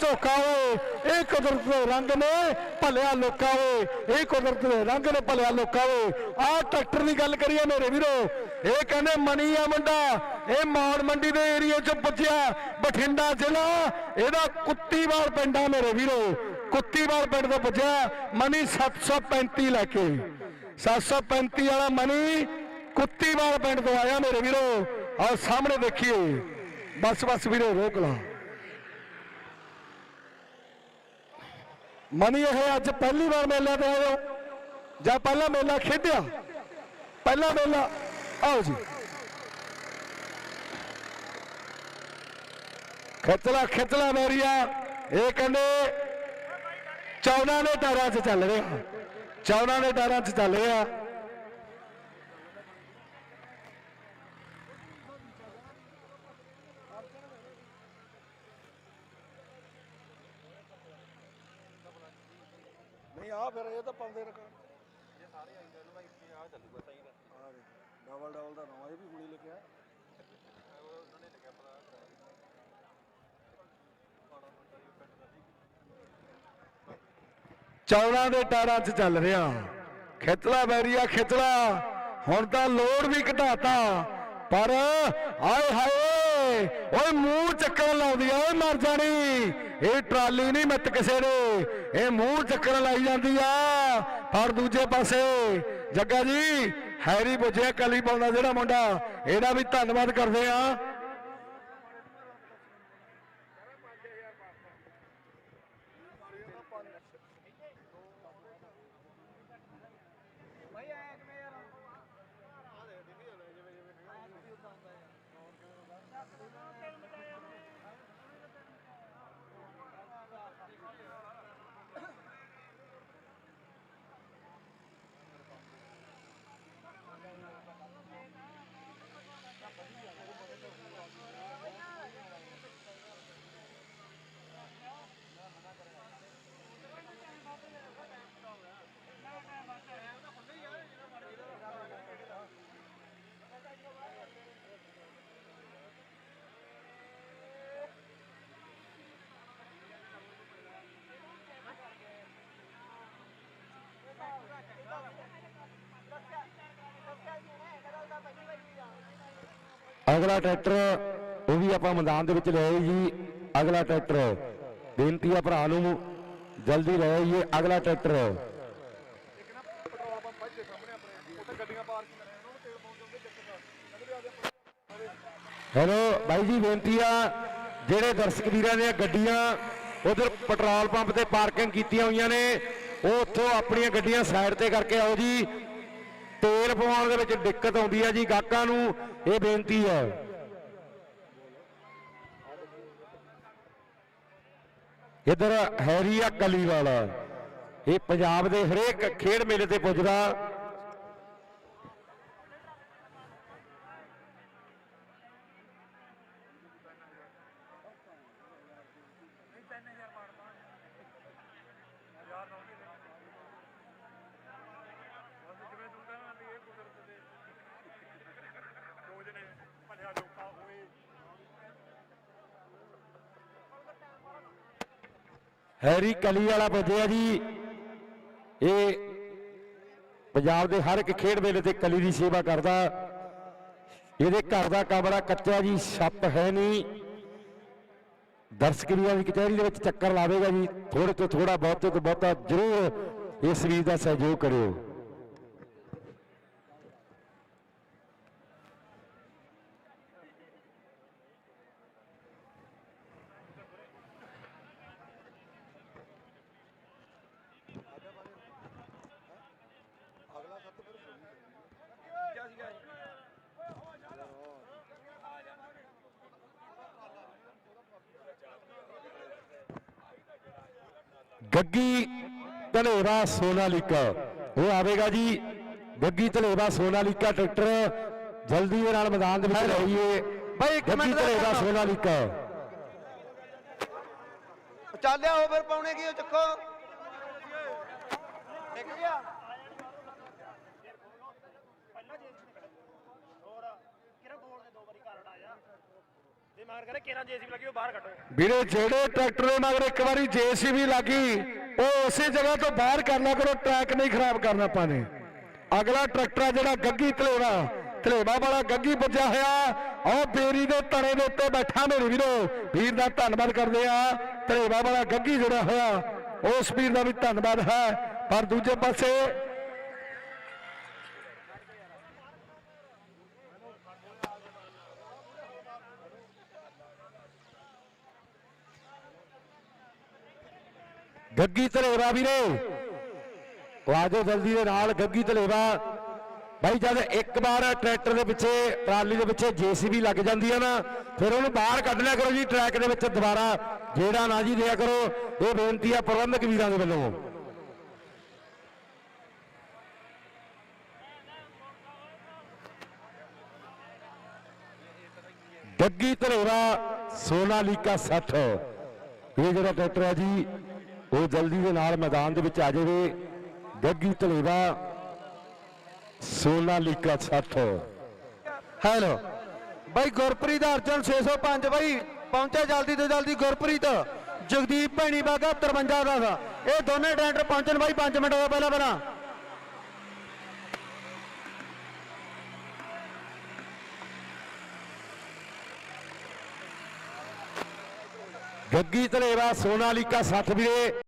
ਝੋਕਾ ਵੇ ਇਹ ਕੁਦਰਤ ਦੇ ਰੰਗ ਨੇ, ਭਲਿਆ ਲੋਕਾਂ ਵੇ ਇਹ ਕੁਦਰਤ ਦੇ ਰੰਗ ਨੇ, ਭਲਿਆ ਲੋਕਾਂ ਵੇ ਆਹ ਟਰੈਕਟਰ ਦੀ ਗੱਲ ਕਰੀਏ ਮੇਰੇ ਵੀਰੋ, ਇਹ ਕਹਿੰਦੇ ਮਣੀ ਆ ਮੁੰਡਾ, ਇਹ ਮੌੜ ਮੰਡੀ ਦੇ ਏਰੀਆ ਚ ਪੁੱਜਿਆ, ਬਠਿੰਡਾ ਜ਼ਿਲ੍ਹਾ, ਇਹਦਾ ਕੁੱਤੀਵਾਲ ਪਿੰਡ ਆ ਮੇਰੇ ਵੀਰੋ। ਕੁੱਤੀਵਾਲ ਪਿੰਡ ਤੋਂ ਪੁੱਜਿਆ ਮਣੀ 735 ਲੈ ਕੇ। 735 ਵਾਲਾ ਮਨੀ ਕੁੱਤੀਵਾਲ ਪਿੰਡ ਤੋਂ ਆਇਆ ਮੇਰੇ ਵੀਰੋ। ਆਹ ਸਾਹਮਣੇ ਦੇਖੀਏ। ਬਸ ਬਸ ਵੀਰੋ, ਰੋਕ ਲਾ। ਮਨੀ ਇਹ ਅੱਜ ਪਹਿਲੀ ਵਾਰ ਮੇਲੇ ਤੇ ਆਇਓ ਜਾਂ ਪਹਿਲਾ ਮੇਲਾ ਖੇਡਿਆ? ਪਹਿਲਾ ਮੇਲਾ, ਆਓ ਜੀ। ਖਿੱਚਲਾ ਖਿੱਚਲਾ ਮੇਰੀਆ। ਇਹ ਕਹਿੰਦੇ ਚੌਨਾ ਦੇ ਟਾਰਾਂ 'ਚ ਚੱਲ ਰਿਹਾ। ਚੌਨਾ ਦੇ ਟਾਰਾਂ 'ਚ ਚੱਲ ਰਿਹਾ। ਆ ਫਿਰ ਇਹ ਤਾਂ ਪਾਉਂਦੇ ਰਕਾ ਇਹ ਸਾਰੇ ਆਈ ਜਾਣ ਭਾਈ ਇੱਥੇ ਆ ਚੱਲੂਗਾ ਸਹੀ ਦਾ ਡਬਲ ਡਬਲ ਦਾ ਨਵਾਂ ਇਹ ਵੀ ਕੁੜੀ ਲਿਖਿਆ। ਚੌਲਾਂ ਦੇ ਟਾਰਾਂ 'ਚ ਚੱਲ ਰਿਹਾ। ਖਿੱਚਲਾ ਬੈਰੀਆ ਖਿੱਚਲਾ ਹੁਣ ਤਾਂ ਲੋਡ ਵੀ ਘਟਾਤਾ। ਪਰ ਆਏ ਹਾਏ ਓਏ ਮੂੰਹ ਚੱਕਣ ਲਾਉਂਦੀ ਆ, ਓਏ ਮਰ ਜਾਣੀ। ਇਹ ਟਰਾਲੀ ਨਹੀਂ ਮਿੱਤ ਕਿਸੇ ਨੇ। ਇਹ ਮੂੰਹ ਚੱਕਣ ਲਾਈ ਜਾਂਦੀ ਆ। ਪਰ ਦੂਜੇ ਪਾਸੇ ਜੱਗਾ ਜੀ, ਹੈਰੀ ਬੁਝਿਆ ਕਲੀ ਪਾਉਂਦਾ ਜਿਹੜਾ ਮੁੰਡਾ, ਇਹਦਾ ਵੀ ਧੰਨਵਾਦ ਕਰਦੇ ਆ। ਅਗਲਾ ਟਰੈਕਟਰ, ਉਹ ਵੀ ਆਪਾਂ ਮੈਦਾਨ ਦੇ ਵਿੱਚ ਲੈ ਆਏ ਜੀ। ਅਗਲਾ ਟਰੈਕਟਰ, ਬੇਨਤੀ ਆ ਭਰਾ ਨੂੰ, ਜਲਦੀ ਲੈ ਆਈਏ ਅਗਲਾ ਟਰੈਕਟਰ। ਹੈਲੋ, ਬਾਈ ਜੀ, ਬੇਨਤੀ ਆ, ਜਿਹੜੇ ਦਰਸ਼ਕ ਵੀਰਾਂ ਨੇ ਗੱਡੀਆਂ, ਉਧਰ ਪੈਟਰੋਲ ਪੰਪ ਤੇ ਪਾਰਕਿੰਗ ਕੀਤੀਆਂ ਹੋਈਆਂ ਨੇ, ਉਹ ਉੱਥੋਂ ਆਪਣੀਆਂ ਗੱਡੀਆਂ ਸਾਈਡ ਤੇ ਕਰਕੇ ਆਓ ਜੀ। ਤੇਲ ਪਵਾਉਣ ਦੇ ਵਿੱਚ ਦਿੱਕਤ ਆਉਂਦੀ ਹੈ ਜੀ, ਗਾਹਕਾਂ ਨੂੰ ਇਹ ਬੇਨਤੀ ਹੈ। ਇਧਰ ਹੈਰੀ ਆ ਕਲੀਵਾਲ, ਇਹ ਪੰਜਾਬ ਦੇ ਹਰੇਕ ਖੇਡ ਮੇਲੇ ਤੇ ਪੁੱਜਦਾ। ਹੈਰੀ ਕਲੀ ਵਾਲਾ ਪੁੱਜਿਆ ਜੀ। ਇਹ ਪੰਜਾਬ ਦੇ ਹਰ ਇੱਕ ਖੇਡ ਮੇਲੇ ਤੇ ਕਲੀ ਦੀ ਸੇਵਾ ਕਰਦਾ। ਇਹਦੇ ਘਰ ਦਾ ਕਮਰਾ ਕੱਚਾ ਜੀ, ਛੱਤ ਹੈ ਨਹੀਂ। ਦਰਸ਼ਕਰੀਆਂ ਦੀ ਕਚਹਿਰੀ ਦੇ ਵਿੱਚ ਚੱਕਰ ਲਾਵੇਗਾ ਜੀ। ਥੋੜੇ ਤੋਂ ਥੋੜਾ ਬਹੁਤੇ ਤੋਂ ਬਹੁਤਾ ਜ਼ਰੂਰ ਇਸ ਵੀਰ ਦਾ ਸਹਿਯੋਗ ਕਰਿਓ। ਅਗਲਾ ਸੱਤ ਫਿਰ ਕੀ ਸੀਗਾ ਜੀ ਗੱਗੀ ਧਲੇਵਾ ਸੋਨਾਲੀਕਾ। ਉਹ ਆਵੇਗਾ ਜੀ ਗੱਗੀ ਧਲੇਵਾ ਸੋਨਾਲੀਕਾ ਟਰੈਕਟਰ। ਜਲਦੀ ਦੇ ਨਾਲ ਮੈਦਾਨ ਦੇ ਵਿੱਚ ਰਹੀਏ ਬਾਈ ਇੱਕ ਗੱਗੀ ਮਿੰਟ ਦਾ ਧਲੇਵਾ ਕੰਮ। ਸੋਨਾਲੀਕਾ। ਚੱਲਿਆ ਫਿਰ ਪਾਉਣੇ ਕੀ ਉਹ ਚੱਕੋ। ਨਿਕ ਗਿਆ ਹੋਰ ਕਿਹੜਾ ਬੋਲ ਦੇ ਦੋ ਵਾਰੀ ਕਾਰਡ ਆਇਆ। ਦੇ ਵੀਰੇ, ਜਿਹੜੇ ਟਰੈਕਟਰ ਦੇ ਮਗਰ ਇੱਕ ਵਾਰੀ ਜੇਸੀਬੀ ਲੱਗੀ, ਉਹ ਉਸੇ ਜਗ੍ਹਾ ਤੋਂ ਬਾਹਰ ਕਰਨਾ ਕਰੋ, ਟਰੈਕ ਨਹੀਂ ਖਰਾਬ ਕਰਨਾ ਆਪਾਂ ਨੇ। ਅਗਲਾ ਟਰੈਕਟਰ ਜਿਹੜਾ ਗੱਗੀ ਧਲੇਵਾ। ਧਲੇਵਾ ਵਾਲਾ ਗੱਗੀ ਵੱਜਿਆ ਹੋਇਆ। ਉਹ ਬੇਰੀ ਦੇ ਤਣੇ ਦੇ ਉੱਤੇ ਬੈਠਾ ਮੇਰੇ ਵੀਰੋ। ਵੀਰ ਦਾ ਧੰਨਵਾਦ ਕਰਦੇ ਆ। ਧਲੇਵਾ ਵਾਲਾ ਗੱਗੀ ਜੁੜਿਆ ਹੋਇਆ। ਉਸ ਵੀਰ ਦਾ ਵੀ ਧੰਨਵਾਦ ਹੈ। ਪਰ ਦੂਜੇ ਪਾਸੇ ਗੱਗੀ ਧਲੇਵਾ ਵੀਰੇ। ਉਹ ਆਜੋ ਜਲਦੀ ਦੇ ਨਾਲ ਗੱਗੀ ਧਲੇਵਾ। ਭਾਈ ਜਦ ਇੱਕ ਵਾਰ ਟਰੈਕਟਰ ਦੇ ਪਿੱਛੇ, ਟਰਾਲੀ ਦੇ ਪਿੱਛੇ ਜੀਸੀਬੀ ਲੱਗ ਜਾਂਦੀ ਹੈ ਨਾ, ਫਿਰ ਉਹਨੂੰ ਬਾਹਰ ਕੱਢ ਲਿਆ ਕਰੋ ਜੀ, ਟਰੈਕ ਦੇ ਵਿੱਚ ਦੁਬਾਰਾ। ਜਿਹੜਾ ਨਾ ਜੀ ਦਿਆ ਕਰੋ, ਇਹ ਬੇਨਤੀ ਆ ਪ੍ਰਬੰਧਕ ਵੀਰਾਂ ਦੇ ਵੱਲੋਂ। ਗੱਗੀ ਧਲੇਵਾ ਸੋਨਾਲੀਕਾ 60 ਇਹ ਜਿਹੜਾ ਟਰੈਕਟਰ ਹੈ ਜੀ, ਉਹ ਜਲਦੀ ਦੇ ਨਾਲ ਮੈਦਾਨ ਦੇ ਵਿੱਚ ਆ ਜਾਵੇ। ਗੱਗੀ ਧਲੇਵਾ ਸੋਨਾਲੀਕਾ 60 ਹੈਲੋ। ਬਾਈ ਗੁਰਪ੍ਰੀਤ ਅਰਜਨ 605 ਬਾਈ ਪਹੁੰਚੇ ਜਲਦੀ ਤੋਂ ਜਲਦੀ ਗੁਰਪ੍ਰੀਤ। ਜਗਦੀਪ ਭੈਣੀ ਬਾਗਾ 53 ਦਾ। ਇਹ ਦੋਨੇ ਟਰੈਕਟਰ ਪਹੁੰਚਣ ਬਾਈ 5 ਮਿੰਟ ਤੋਂ ਪਹਿਲਾਂ ਪਹਿਲਾਂ। ਗੱਗੀ ਧਲੇਵਾ ਸੋਨਾਲੀਕਾ 60 ਵੀਰੇ।